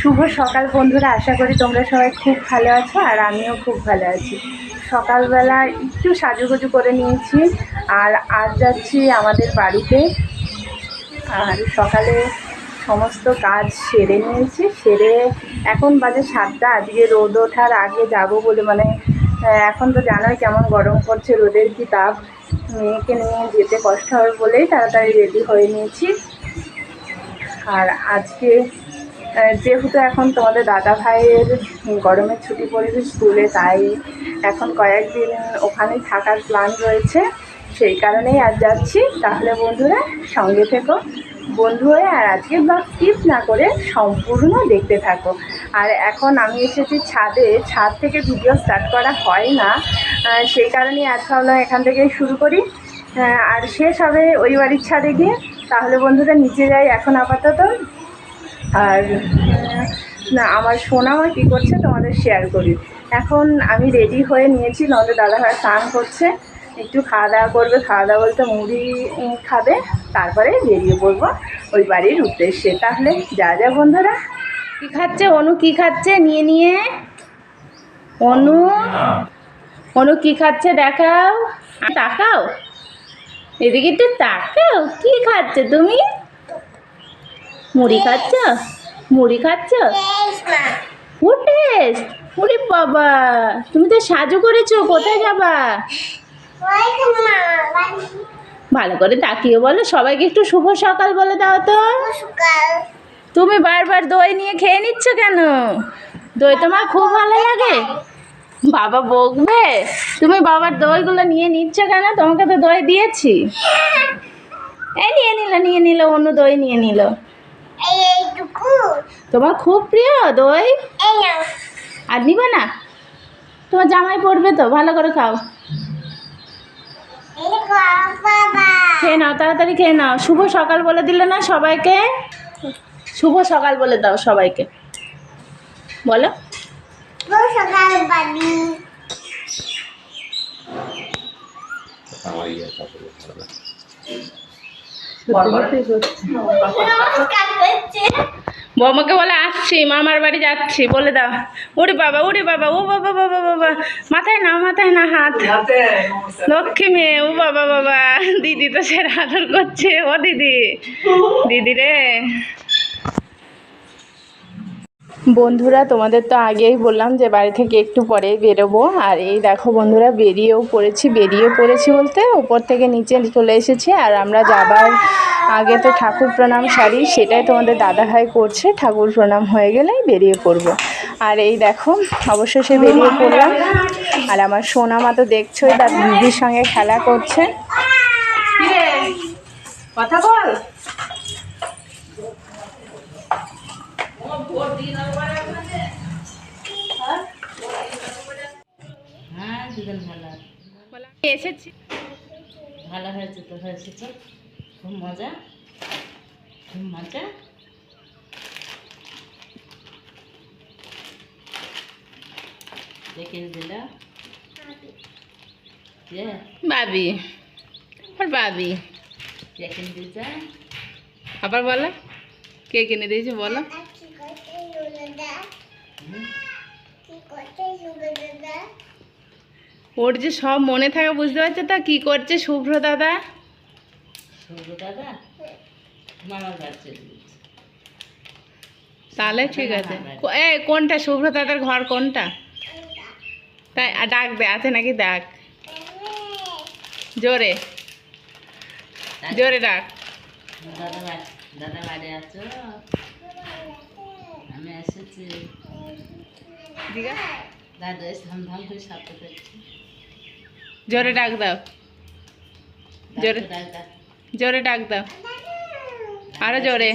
শুভ সকাল বন্ধুরা, আশা করি তোমরা সবাই খুব ভালো আছো আর আমিও খুব ভালো আছি। সকালবেলা একটু সাজুগুজু করে নিয়েছি আর আজ যাচ্ছি আমাদের বাড়িতে। আর সকালে সমস্ত কাজ সেরে নিয়েছি। সেরে এখন বাজে সাতটা, আজকে রোদ ওঠার আগে যাব বলে মানে এখন তো জানোই কেমন গরম পড়ছে, রোদের কি তাপ। মেয়েকে নিয়ে যেতে কষ্ট হবে বলেই তাড়াতাড়ি রেডি হয়ে নিয়েছি। আর আজকে যেহেতু এখন তোমাদের দাদা ভাইয়ের গরমের ছুটি পড়েছে স্কুলে, তাই এখন কয়েকদিন ওখানেই থাকার প্ল্যান রয়েছে। সেই কারণেই আজ যাচ্ছি। তাহলে বন্ধুরা, সঙ্গে থেকো। বন্ধু হয়ে আর আজকে ব্লগ স্কিপ না করে সম্পূর্ণ দেখতে থাকো। আর এখন আমি এসেছি ছাদে। ছাদ থেকে ভিডিও স্টার্ট করা হয় না। সেই কারণেই আজ ভাবলাম এখান থেকেই শুরু করি। আর শেষ হবে ওই বাড়ির ছাদে গিয়ে। তাহলে বন্ধুরা, নিচে যাই এখন আপাতত। আর, না, আমার সোনামা কী করছে তোমাদের শেয়ার করি। এখন আমি রেডি হয়ে নিয়েছি, নন্দের দাদাভাই স্নান করছে। একটু খাওয়া দাওয়া করবে, খাওয়া দাওয়া বলতে মুড়ি খাবে, তারপরে বেরিয়ে পড়ব ওই বাড়ির উদ্দেশ্যে। তাহলে, যা যা বন্ধুরা। কী খাচ্ছে? অনু কী খাচ্ছে? নিয়ে নিয়ে। অনু অনু কী খাচ্ছে দেখাও। তাকাও। এদিকে একটু তাকাও, কী খাচ্ছে তুমি? মুড়ি খাচ্ছ? মুড়ি খাচ্ছ? ওরে বাবা, তুমি তো সাজু করেছ, কোথায় যাবা? ভালো করে তাকিয়ে বলো, সবাইকে একটু শুভ সকাল বলে দাও তো। তুমি বারবার দই নিয়ে খেয়ে নিচ্ছ কেন? দই তোমার খুব ভালো লাগে। বাবা বকবে? তুমি বাবার দইগুলো নিয়ে নিচ্ছ কেন? তোমাকে তো দই দিয়েছি। এই নিয়ে নিল নিয়ে নিল, অন্য দই নিয়ে নিল। তোমার খুব প্রিয় দই? আর নিবে না? তোমার জামাই পড়বে তো ভালো করে খাও। খেয়ে নাও তাড়াতাড়ি খেয়ে নাও। শুভ সকাল বলে দিলে না সবাইকে? শুভ সকাল বলে দাও সবাইকে। বলো। আমারই আসলে ভালো। বৌমাকে বলে আসছি মামার বাড়ি যাচ্ছি। বলে দাও। ওরে বাবা ওরে বাবা ও বাবা বাবা বাবা মাথায় না মাথায় না হাত। লক্ষ্মী মেয়ে ও বাবা বাবা। দিদি তো সেরা আদর করছে। ও দিদি। দিদি রে। বন্ধুরা, তোমাদের তো আগেই বললাম যে বাড়ি থেকে একটু পরেই বেরোবো। আর এই দেখো বন্ধুরা, বেরিয়েও পড়েছি বেরিয়ে পড়েছি বলতে উপর থেকে নিচে চলে এসেছি। আর আমরা যাবার আগে তো ঠাকুর প্রণাম সারি, সেটাই তোমাদের দাদাভাই করছে। ঠাকুর প্রণাম হয়ে গেলেই বেরিয়ে পড়ব। আর এই দেখো অবশ্য সে বেরিয়ে পড়লাম। আর আমার সোনা মা তো দেখছোই, তার দিদির সঙ্গে খেলা করছে। কথা বল। দুজন ভালো এসেছি। ভালো হয়েছে তো হয়েছে তো। খুব মজা। খুব মজা। দেখে দিল। যে বাবি আর দিয়েছে? আবার বলো। কে কিনে দিয়েছে বলো। ওর যে সব মনে থাকে বুঝতে পারছ তা? কি করছে শুভ্র দাদা? তাহলে ঠিক আছে। এ কোনটা? শুভ্র দাদার ঘর কোনটা? তাই ডাক দে আছে নাকি? ডাক। জোরে। জোরে ডাক। দাদা বাড়ি আছো? আমি এসেছি। দিঘা? দাদা এসে ধাম ধাম করে সাথে করছি জোরে ডাক দাও। জোরে। জোরে ডাক দাও। আরও জোরে।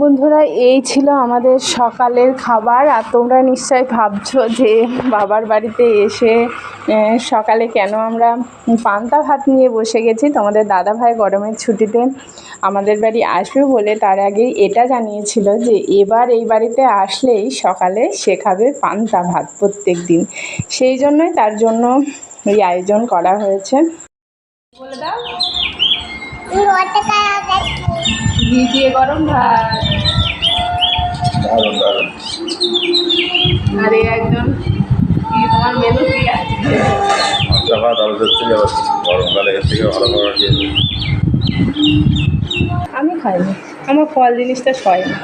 বন্ধুরা এই ছিল আমাদের সকালের খাবার আর তোমরা নিশ্চয়ই ভাবছ যে বাবার বাড়িতে এসে সকালে কেন আমরা পান্তা ভাত নিয়ে বসে গেছি? তোমাদের দাদা ভাই গরমের ছুটিতে আমাদের বাড়ি আসবে বলে তার আগেই এটা জানিয়েছিল যে এবার এই বাড়িতে আসলেই সকালে সে খাবে পান্তা ভাত প্রত্যেক দিন। সেই জন্যই তার জন্য এই আয়োজন করা হয়েছে। বলে দাও ঘি দিয়ে গরম ভাত। আর এই একজন কি তোমার মেনু কি ভাত আলু চচ্চড়ি গরমকালে এর থেকে ভালো খাবার আমি খাইনি। আমার ফল জিনিসটা সয় না।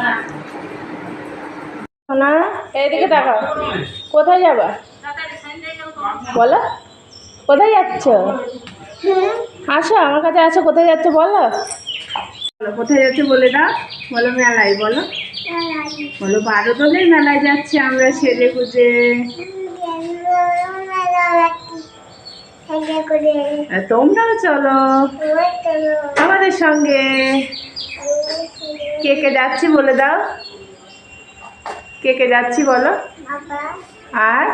না এইদিকে দেখাও কোথায় যাবা? বলো। কোথায় যাচ্ছ? আসো আমার কাছে আসো। কোথায় যাচ্ছ বলো? বলো কোথায় যাচ্ছে বলে দাও? বলো মেলায় বলো। বলো বারো দলের মেলায় যাচ্ছে আমরা সেজে গুজে। তোমরাও চলো আমাদের সঙ্গে। কে কে যাচ্ছি বলে দাও। কে কে যাচ্ছি বলো। আর?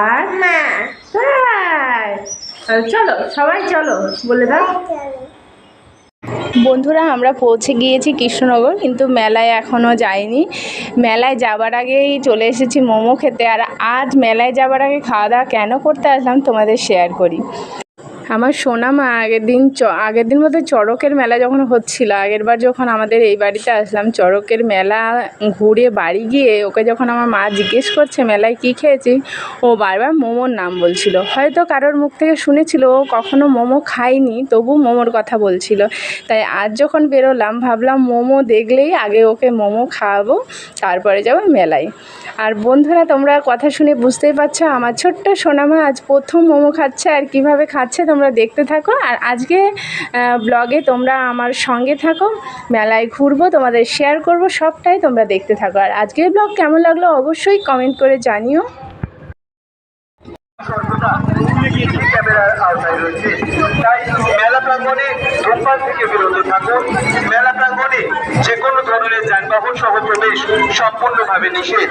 আর? তাই। চলো, সবাই চলো, বলে দাও। বন্ধুরা, আমরা পৌঁছে গিয়েছি কৃষ্ণনগর, কিন্তু মেলায় এখনও যাইনি। মেলায় যাবার আগেই চলে এসেছি মোমো খেতে, আর আজ মেলায় যাবার আগে খাওয়া দাওয়া কেন করতে আসলাম তোমাদের শেয়ার করি। আমার সোনা মা আগের দিন চ, আগের দিন মধ্যে চড়কের মেলা যখন হচ্ছিল, আগের বার যখন আমাদের এই বাড়িতে আসলাম, চড়কের মেলা ঘুরে বাড়ি গিয়ে ওকে যখন আমার মা জিজ্ঞেস করছে, মেলায় কী খেয়েছি ও বারবার মোমোর নাম বলছিল। হয়তো কারোর মুখ থেকে শুনেছিল, ও কখনো মোমো খায়নি তবু মোমোর কথা বলছিল। তাই আজ যখন বেরোলাম, ভাবলাম মোমো দেখলেই আগে ওকে মোমো খাওয়াবো, তারপরে যাব মেলায়। আর বন্ধুরা, তোমরা কথা শুনে বুঝতেই পারছ, আমার ছোট্ট সোনামা আজ প্রথম মোমো খাচ্ছে, আর কীভাবে খাচ্ছে তোমরা দেখতে থাকো। আর আজকে ব্লগে তোমরা আমার সঙ্গে থাকো। মেলায় ঘুরবো, তোমাদের শেয়ার করব, সবটাই তোমরা দেখতে থাকো। আর আজকের ব্লগ কেমন লাগল অবশ্যই কমেন্ট করে জানিও। যে কোনো ধরনের যানবাহন সহ প্রবেশ সম্পূর্ণভাবে নিষেধ।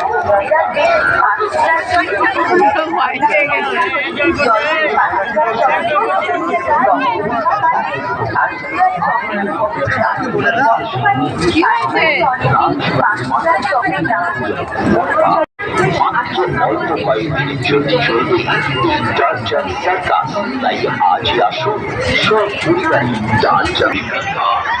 জগতে আলো হিস্ট্রি বিরাট চাঁদ সাক্ষাৎ মনে রাখবেন কৃষ্ণনগর বারোদুল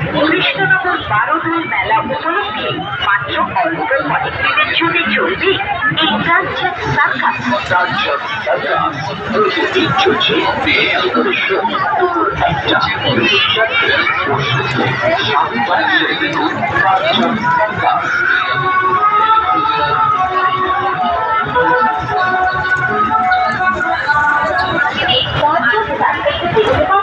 দুপুর একটা সাতটা ও সন্ধ্যে সাতটায় দেখুন কাঞ্চন সাক্ষাৎ কাঞ্চন সাক্ষাৎ দেখতে পাবেন এক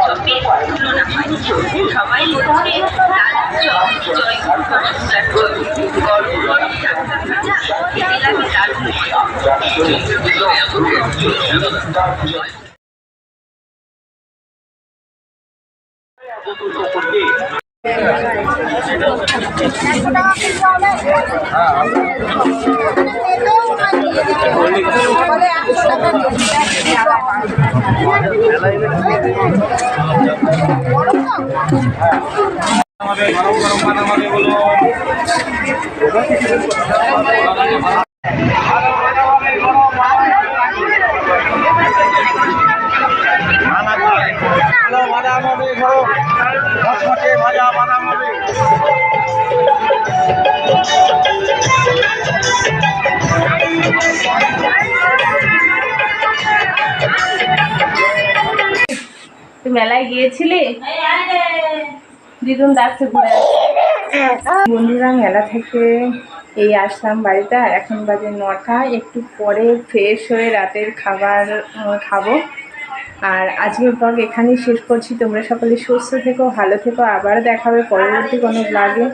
আসতে পারেন না এবার বিভিন্ন খেলাগুলি দেখতে পেলে আন্তরিক গিয়েছিলি দিদুন ডাকছে ঘুরে। বন্ধুরা, মেলা থেকে এই আসলাম বাড়িতে এখন বাজে নটা। একটু পরে ফ্রেশ হয়ে রাতের খাবার খাব। আর আজকের ব্লগ এখানেই শেষ করছি। তোমরা সকলে সুস্থ থেকো, ভালো থেকো। আবার দেখাবে পরবর্তী কোনো ব্লগে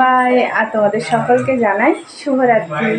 বাই আর তোমাদের সকলকে জানাই শুভরাত্রি।